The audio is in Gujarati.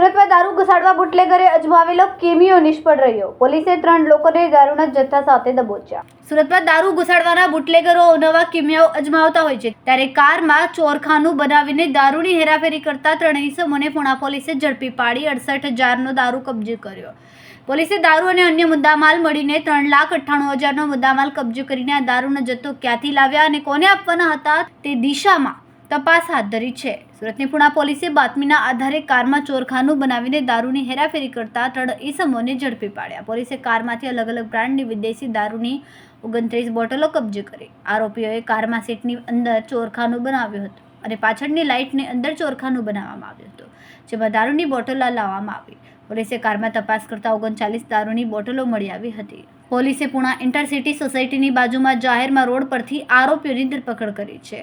સુરતમાં દારૂ ઘસાડવા બુટલેગરે અજમાવેલો કેમિયો નિષ્ફળ રહ્યો. પોલીસે ત્રણ લોકોને દારૂના જથ્થા સાથે દબોચ્યા. સુરતમાં દારૂ ઘુસાડવાના બુટલેગરો અવનવા કેમિયાઓ અજમાવતા હોય છે. ત્યારે કારમાં ચોરખાનું બનાવીને દારૂની હેરાફેરી કરતા ત્રણ ઈસમોને પુણા પોલીસે ઝડપી પાડી અડસઠ હજારનો દારૂ કબજે કર્યો. પોલીસે દારૂ અને અન્ય મુદ્દામાલ મળીને ત્રણ લાખ અઠ્ઠાણું હજારનો મુદ્દામાલ કબજે કરીને આ દારૂનો જથ્થો ક્યાંથી લાવ્યા અને કોને આપવાના હતા તે દિશામાં તપાસ હાથ ધરી છે. સુરતની પુણા પોલીસે બાતમીના આધારે કારમાં ચોરખાનું બનાવીને દારૂની હેરાફેરી કરતા ત્રણ ઈસમોને ઝડપી પાડ્યા. પોલીસે કારમાંથી અલગ અલગ બ્રાન્ડની વિદેશી દારૂની ઓગણત્રીસ બોટલો કબજે કરી. આરોપીઓએ કારમાં સીટની અંદર ચોરખાનું બનાવ્યું હતું અને પાછળની લાઇટને અંદર ચોરખાનું બનાવવામાં આવ્યું હતું, જેમાં દારૂની બોટલો લાવવામાં આવી. પોલીસે કારમાં તપાસ કરતા ઓગણચાલીસ દારૂની બોટલો મળી આવી હતી. પોલીસે પુણા ઇન્ટરસિટી સોસાયટીની બાજુમાં જાહેરમાં રોડ પરથી આરોપીઓની ધરપકડ કરી છે.